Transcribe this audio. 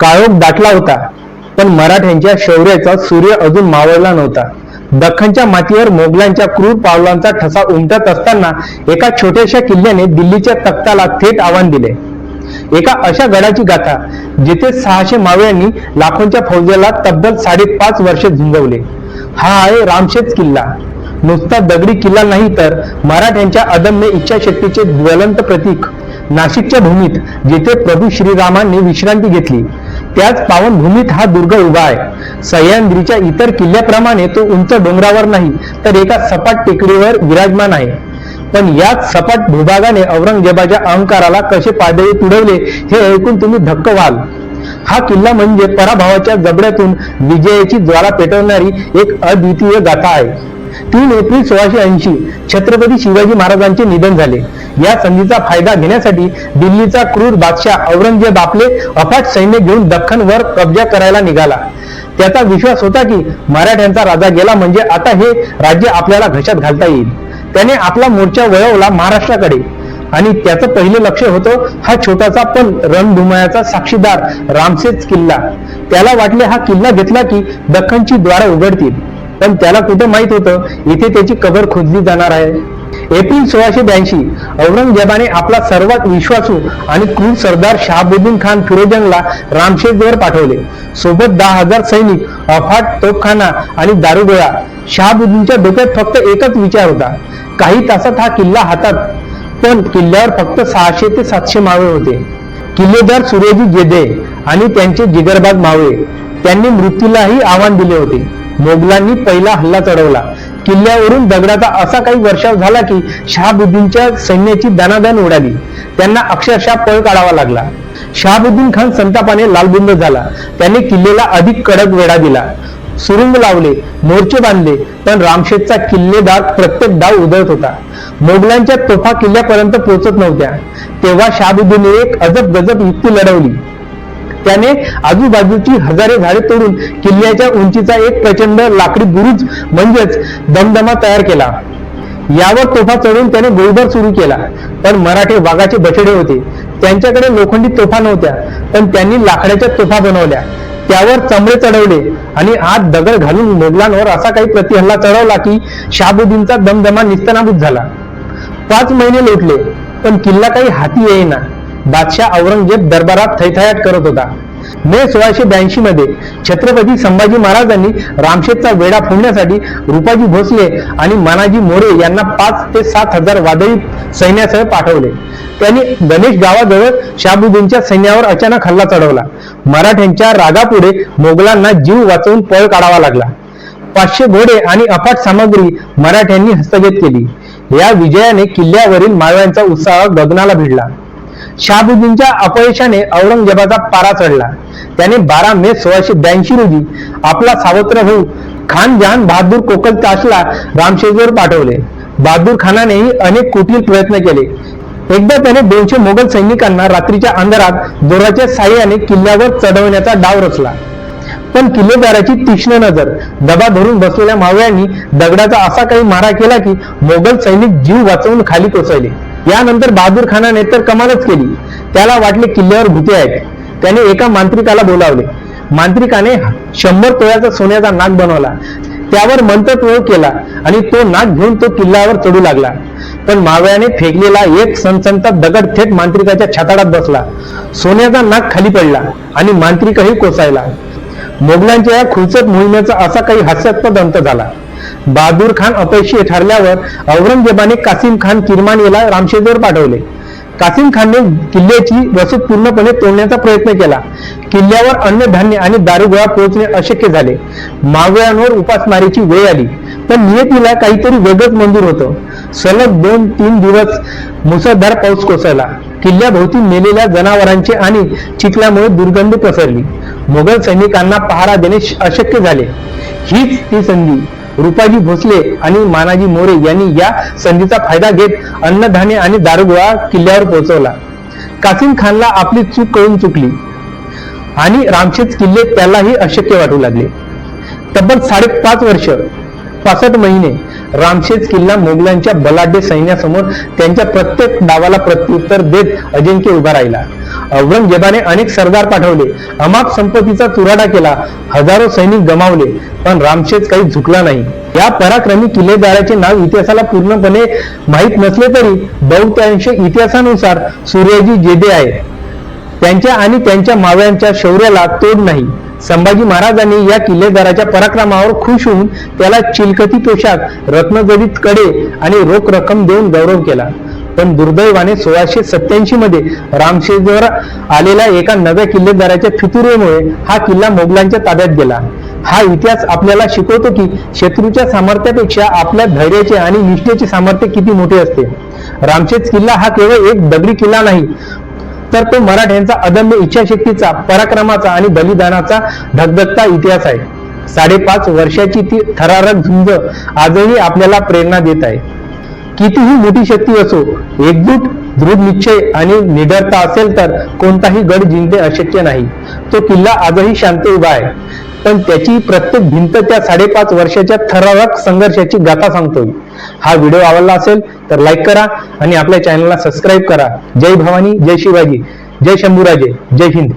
काळोख दाटला होता. पण मराठ्यांच्या शौर्याचा सूर्य अजून मावळला नव्हता. दख्खनच्या मातीवर मोगलांच्या क्रूर पावलांचा ठसा उमटत असताना एका छोट्याशा किल्ल्याने दिल्लीच्या तख्ताला थेट आव्हान दिले. एका अशा गडाची गाथा जिथे सहाशे मावळ्यांनी लाखोंच्या फौजेला तब्बल साडेपाच वर्षे झुंजवले. हा आहे रामशेज किल्ला. नुसता दगडी किल्ला नाही तर मराठ्यांच्या अदम्य इच्छाशक्तीचे ज्वलंत प्रतीक नाशिकच्या भूमीत जिथे प्रभू श्रीरामांनी विश्रांती घेतली. त्याच पावन भूमीत हा दुर्ग उभा आहे. सह्याद्रीच्या इतर किल्ल्याप्रमाणे तो उंच डोंगरावर नाही तर एका सपाट टेकडीवर विराजमान आहे. पण याच सपाट भूभागाने औरंगजेबाच्या अहंकाराला कसे पादळी तुडवले हे ऐकून तुम्ही धक्क व्हाल. हा किल्ला म्हणजे पराभवाच्या जबड्यातून विजयाची ज्वाला पेटवणारी एक अद्वितीय गाथा आहे. तीन एप्रिल सोळाशे ऐंशी छत्रपती शिवाजी महाराजांचे निधन झाले. या संधीचा फायदा घेण्यासाठी दिल्लीचा क्रूर बादशाह औरंगजेब आपले अफाट सैन्य घेऊन दख्खनवर कब्जा करायला निघाला. त्याचा विश्वास होता की मराठ्यांचा राजा गेला म्हणजे आता हे राज्य आपल्याला घशात घालता येईल. त्याने आपला मोर्चा वळवला महाराष्ट्राकडे. आणि त्याचं पहिलं लक्ष होतं हा छोटासा पण रणधुमायाचा साक्षीदार रामसेच किल्ला. त्याला वाटले हा किल्ला घेतला की दख्खनची द्वारं उघडतील. पण त्याला कुठं माहीत होतं? इथे त्याची कबर खोदली जाणार आहे. एप्रिल सोळाशे ब्याऐंशी औरंगजेबाने आपला सर्वात विश्वासू आणि क्रूर सरदार शहाबुद्दीन खान फिरोजनला रामशेजवर पाठवले. सोबत दहा हजार सैनिक अफाट तोफखाना आणि दारुगोळा. शहाबुद्दीनच्या डोक्यात फक्त एकच विचार होता. काही तासात हा किल्ला हातात पण किल्ल्यावर फक्त सहाशे ते सातशे मावळे होते. किल्लेदार सूर्यजी गेदे आणि त्यांचे जिगरबाग मावळे. त्यांनी मृत्यूलाही आव्हान दिले होते. मोगलांनी पहिला हल्ला चढवला. किल्ल्यावरून दगडाचा असा काही वर्षाव झाला की शहाबुद्दीनच्या सैन्याची दानादान उडाली. त्यांना अक्षरशः पळ काढावा लागला. शहाबुद्दीन खान संतापाने लालबुंद झाला. त्याने किल्ल्याला अधिक कडक वेढा दिला. सुरुंग लावले मोर्चे बांधले पण रामशेतचा किल्लेदार प्रत्येक डाव उधळत होता. मोगलांच्या तोफा किल्ल्यापर्यंत पोहोचत नव्हत्या. तेव्हा शहाबुद्दीनने एक अजब गजब युक्ती लढवली. त्याने आजूबाजूची हजारे झाडे तोडून किल्ल्याच्या उंचीचा एक प्रचंड लाकडी बुरुज म्हणजेच दमदमा तयार केला. यावर तोफा चढून त्याने गोळीबार सुरू केला. पण मराठे वाघाचे बछडे होते. त्यांच्याकडे लोखंडी तोफा नव्हत्या पण त्यांनी लाकडाच्या तोफा बनवल्या. त्यावर चमडे चढवले आणि आत दगड घालून मोगलांवर असा काही प्रतिहल्ला चढवला की शाबुद्दीनचा दमदमा निस्तनाबूत झाला. पाच महिने लोटले पण किल्ला काही हाती येईना. बादशाह औरंगजेब दरबारात थैथयाट करत होता. मे सोळाशे ब्याऐंशी मध्ये छत्रपती संभाजी महाराजांनी रामशेतचा वेढा फोडण्यासाठी रुपाजी भोसले आणि मानाजी मोरे यांना पाच ते सात हजार वादळी सैन्यासह पाठवले. त्यांनी गणेश गावाजवळ शाबुद्दीनच्या सैन्यावर अचानक हल्ला चढवला. मराठ्यांच्या रागापुढे मोगलांना जीव वाचवून पळ काढावा लागला. पाचशे घोडे आणि अफाट सामग्री मराठ्यांनी हस्तगत केली. या विजयाने किल्ल्यावरील माळव्यांचा उत्साह गगनाला भिडला. शहाबुद्दीनच्या अपयशाने औरंगजेबाचा पारा चढला. त्याने बारा मे सोळाशे ब्याऐंशी रोजी आपला सावत्र भाऊ खान जहान बहादूर कोकल ताशला रामशेजवर पाठवले. बहादूर खानानेही अनेक कुटील प्रयत्न केले. एकदा त्याने दोनशे मोगल सैनिकांना रात्रीच्या अंधारात दोराच्या साह्याने किल्ल्यावर चढवण्याचा डाव रचला. पण किल्लेदाराची तीक्ष्ण नजर दबा धरून बसलेल्या मावळ्यांनी दगडाचा असा काही मारा केला की मोगल सैनिक जीव वाचवून खाली कोसळले. यानंतर बहादूर खानाने तर कमालच केली. त्याला वाटले किल्ल्यावर भूते आहेत. त्याने एका मांत्रिकाला बोलावले. मांत्रिकाने शंभर तोळ्याचा सोन्याचा नाग बनवला. त्यावर मंत्रप्रयोग केला आणि तो नाग घेऊन तो किल्ल्यावर चढू लागला. पण मावळ्याने फेकलेला एक सनसनता दगड थेट मांत्रिकाच्या छाताडात बसला. सोन्याचा नाग खाली पडला आणि मांत्रिकही कोसळला. मोगलांच्या या खुलचत मोहिमेचा असा काही हास्यास्पद अंत झाला. बहादूर खान अपयशी ठरल्यावर औरंगजेबाने कासिम खान किरमानीला रामशेजवर पाठवले. कासिम खानने किल्ल्याची रसूद पूर्णपणे तोडण्याचा प्रयत्न केला. किल्ल्यावर अन्नधान्य आणि दारुगोळा पोहोचणे अशक्य झाले. मावळ्यांवर उपासमारीची वेळ आली. पण नियतीला काहीतरी वेगळंच मंजूर होतं. सलग दोन तीन दिवस मुसळधार पाऊस कोसळला. किल्ल्याभोवती मेलेल्या जनावरांचे आणि चिखल्यामुळे दुर्गंध पसरली. मोगल सैनिकांना पहारा देणे अशक्य झाले. हीच ती संधी. रुपाजी भोसले आणि मानाजी मोरे यांनी या संधीचा फायदा घेत अन्नधान्य आणि दारुगोळा किल्ल्यावर पोहोचवला. कासिम खानला आपली चूक कळून चुकली आणि रामशेज किल्ले त्यालाही अशक्य वाटू लागले. तब्बल साडेपाच वर्ष पासष्ट महिने रामशेज किल्ला मोगलांच्या बलाढ्य सैन्यासमोर त्यांच्या प्रत्येक डावाला प्रत्युत्तर देत अजिंक्य उभा राहिला. औरंगजेबाने अनेक सरदार पाठवले. अमाप संपत्तीचा चुराडा केला. हजारो सैनिक गमावले पण रामशेज काही झुकला नाही. या पराक्रमी किल्लेदाराचे नाव इतिहासाला पूर्णपणे माहीत नसले तरी बहुतांश इतिहासानुसार सूर्यजी जेदे आहे त्यांच्या आणि त्यांच्या माव्यांच्या शौर्याला तोड नाही. संभाजी महाराजांनी या किल्लेदाराच्या पराक्रमावर खुश होऊन त्याला चिलकती पोशाख रत्नजडित कडे आणि रोख रक्कम देऊन गौरव केला. पण दुर्दैवाने सोळाशे सत्याऐंशी मध्ये रामशेजवर आलेल्या एका नव्या किल्लेदाराच्या फितुरेमुळे हा किल्ला मोगलांच्या ताब्यात गेला. हा इतिहास आपल्याला शिकवतो की शत्रूच्या सामर्थ्यापेक्षा आपल्या धैर्याचे आणि निष्ठेचे सामर्थ्य किती मोठे असते. रामशेज किल्ला हा केवळ एक दगडी किल्ला नाही तर तो मराठ्यांचा अदम्य इच्छाशक्तीचा पराक्रमाचा आणि बलिदानाचा धगधगता इतिहास आहे. साडेपाच वर्षाची ती थरारक झुंज आजही आपल्याला प्रेरणा देत आहे. कितीही मोठी शक्ती असो एकजूट दृढ निश्चय आणि निडरता असेल तर कोणताही गड जिंकणे अशक्य नाही. तो किल्ला आजही शांत उभा आहे. पण त्याची प्रत्येक भिंत त्या साडेपाच वर्षाच्या थरारक संघर्षाची गाथा सांगतोय. हा व्हिडिओ आवडला असेल तर लाईक करा आणि आपल्या चॅनलला सबस्क्राईब करा. जय भवानी जय शिवाजी जय शंभूराजे जय हिंद.